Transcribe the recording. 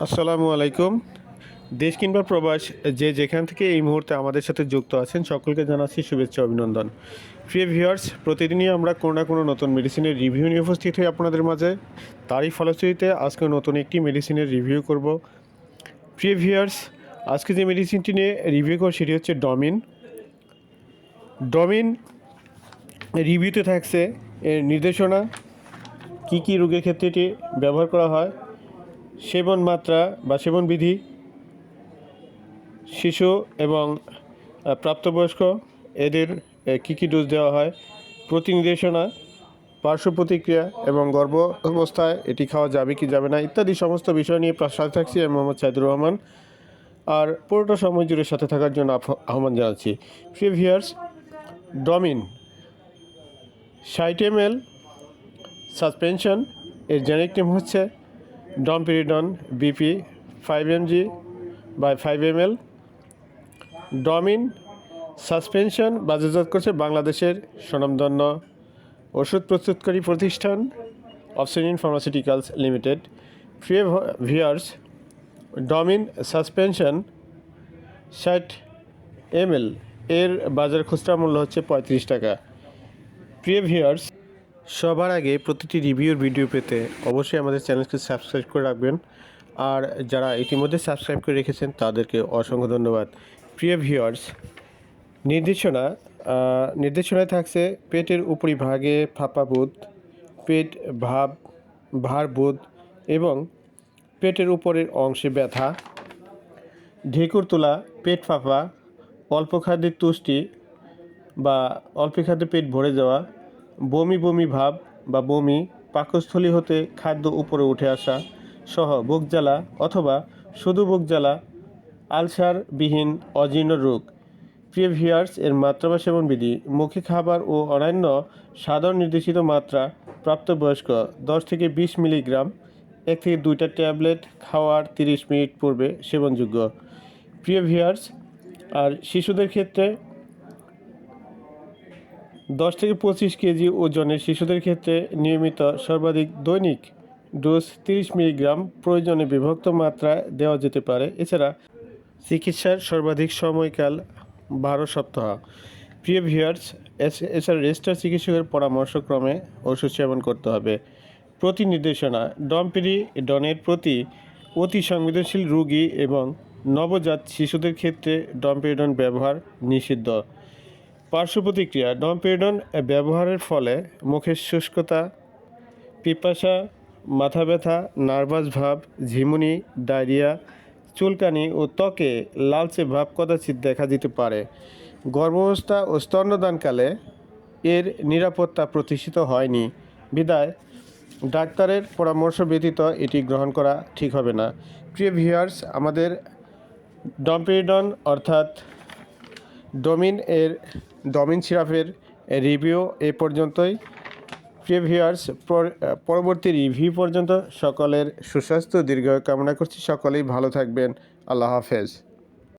আসসালামু আলাইকুম। দেশ কিংবা প্রবাস, যে যেখান থেকে এই মুহূর্তে আমাদের সাথে যুক্ত আছেন, সকলকে জানাচ্ছি শুভেচ্ছা অভিনন্দন। প্রিয় ভিউয়ার্স, প্রতিদিনই আমরা কোনো না কোনো নতুন মেডিসিনের রিভিউ নিয়ে উপস্থিত হই আপনাদের মাঝে। তারই ফলশ্রুতিতে আজকে নতুন একটি মেডিসিনের রিভিউ করব। প্রিয় ভিউয়ার্স, আজকে যে মেডিসিনটি নিয়ে রিভিউ করব সেটি হচ্ছে ডমিন ডমিন রিভিউতে থাকছে এর নির্দেশনা, কী কী রোগের ক্ষেত্রে এটি ব্যবহার করা হয় সেবন মাত্রা বা সেবন বিধি, শিশু এবং প্রাপ্তবয়স্ক, এদের কী কী ডোজ দেওয়া হয়? প্রতি নির্দেশনা, পার্শ্ব প্রতিক্রিয়া এবং গর্ভ অবস্থায় এটি খাওয়া যাবে কি যাবে না, ইত্যাদি সমস্ত বিষয় নিয়ে সাথে থাকছি আমি মোহাম্মদ সাইদুর রহমান। আর পুরোটা সময় জুড়ে সাথে থাকার জন্য আহ্বান জানাচ্ছি। প্রিয় viewers Domin M L suspension এর জেনেরিক নেম হচ্ছে domperidone BP five MG by five M L Domin suspension বাজারজাত করছে বাংলাদেশের স্বনামধন্য ওষুধ প্রস্তুতকারী প্রতিষ্ঠান অপসেনিন ফার্মাসিউটিক্যালস লিমিটেড প্রিয় ভিয়ার্স ডমিন সাসপেনশন ষাট এমএল এর বাজার খুচরা মূল্য হচ্ছে পঁয়ত্রিশ টাকা। প্রিয় ভিউয়ার্স সবার আগে প্রতিটি রিভিউর ভিডিও পেতে অবশ্যই আমাদের চ্যানেলকে সাবস্ক্রাইব করে রাখবেন। আর যারা ইতিমধ্যে সাবস্ক্রাইব করে রেখেছেন, তাদেরকে অসংখ্য ধন্যবাদ। প্রিয় ভিউয়ার্স, নির্দেশনা নির্দেশনায় থাকছে পেটের উপরিভাগে ফাঁপাবোধ পেট ভাব ভারবোধ এবং পেটের উপরের অংশে ব্যথা, ঢেকুর তোলা, পেট ফাঁপা, অল্প খাদ্যের তুষ্টি বা অল্প খাদ্যে পেট ভরে যাওয়া বমি বমি ভাব বা বমি পাকস্থলী হতে খাদ্য উপরে উঠে আসা সহ বুক জ্বালা অথবা শুধু বুক জ্বালা আলসারবিহীন অজীর্ণ রোগ। প্রিয় ভিয়ার্স এর মাত্রা বা সেবন বিধি, মুখে খাবার ও অন্যান্য সাধারণ নির্দেশিত মাত্রা প্রাপ্তবয়স্ক দশ থেকে বিশ মিলিগ্রাম, এক থেকে দুইটা ট্যাবলেট খাওয়ার তিরিশ মিনিট পূর্বে সেবনযোগ্য। প্রিয় ভিয়ার্স আর শিশুদের ক্ষেত্রে দশ থেকে পঁচিশ কেজি ওজনের শিশুদের ক্ষেত্রে নিয়মিত সর্বাধিক দৈনিক ডোজ তিরিশ মিলিগ্রাম প্রয়োজনে বিভক্ত মাত্রায় দেওয়া যেতে পারে। এছাড়া চিকিৎসার সর্বাধিক সময়কাল বারো সপ্তাহ। প্রিয় ভিউয়ার্স এছাড়া রেজিস্টার চিকিৎসকের পরামর্শক্রমে ওষুধ সেবন করতে হবে। প্রতি নির্দেশনা, ডমপিরি ডনের প্রতি অতি সংবেদনশীল রোগী এবং নবজাত শিশুদের ক্ষেত্রে ডমপিরিডন ব্যবহার নিষিদ্ধ। পার্শ্ব প্রতিক্রিয়া ডমপেরিডন ব্যবহারের ফলে মুখের শুষ্কতা, পিপাসা, মাথা ব্যথা, নার্ভাস ভাব, ঝিমুনি, ডায়রিয়া, চুলকানি ও ত্বকে লালচে ভাব কদাচিৎ দেখা দিতে পারে। গর্ভাবস্থা ও স্তন্যদানকালে এর নিরাপত্তা প্রতিষ্ঠিত হয়নি। বিদায়, ডাক্তারের পরামর্শ ব্যতীত এটি গ্রহণ করা ঠিক হবে না। প্রিয় ভিউয়ার্স, আমাদের ডমপেরিডন অর্থাৎ ডোমিন এর ডমিন সিরাপের রিভিউ এ পর্যন্তই। প্রিয় ভিউয়ার্স পরবর্তী রিভিউ পর্যন্ত সকলের সুস্বাস্থ্য দীর্ঘ কামনা করছি। সকলেই ভালো থাকবেন। আল্লাহ হাফেজ।